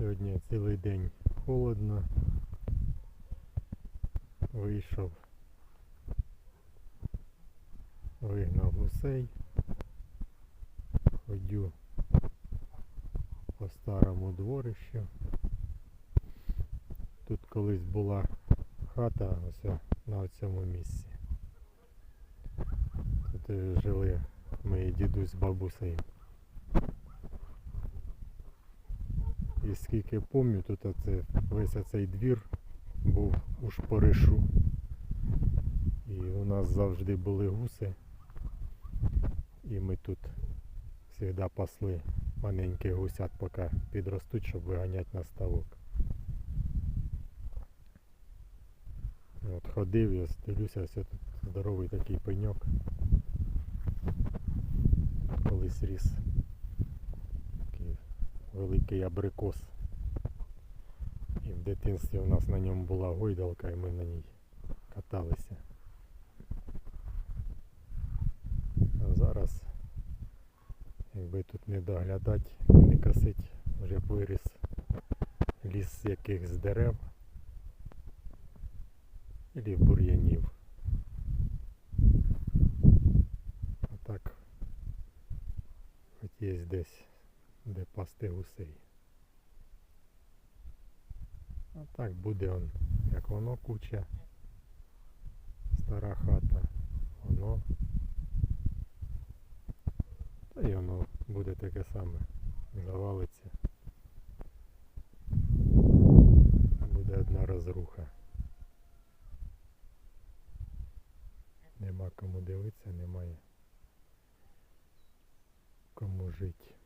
Сьогодні цілий день холодно. Вийшов. Вигнав гусей. Ходю по старому дворищу. Тут колись була хата ось на цьому місці. Тут е, жили мої дідусь з бабусею. І скільки пам'ятаю, тут оце, весь цей двір був у шпоришу. І у нас завжди були гуси. І ми тут завжди пасли маленьких гусят, поки підростуть, щоб виганяти на ставок. От ходив, я дивлюся, ось тут здоровий такий пеньок. Колись ріс. Великий абрикос. І в дитинстві у нас на ньому була гойдалка і ми на ній каталися. А зараз, якби тут не доглядати не косить, вже виріс ліс з якихось дерев і бур'янів. А так хоч є десь де пасти гусей. А так буде он, як воно куча, стара хата, воно. Та й воно буде таке саме, завалиться. Буде одна розруха. Нема кому дивитися, немає кому жити.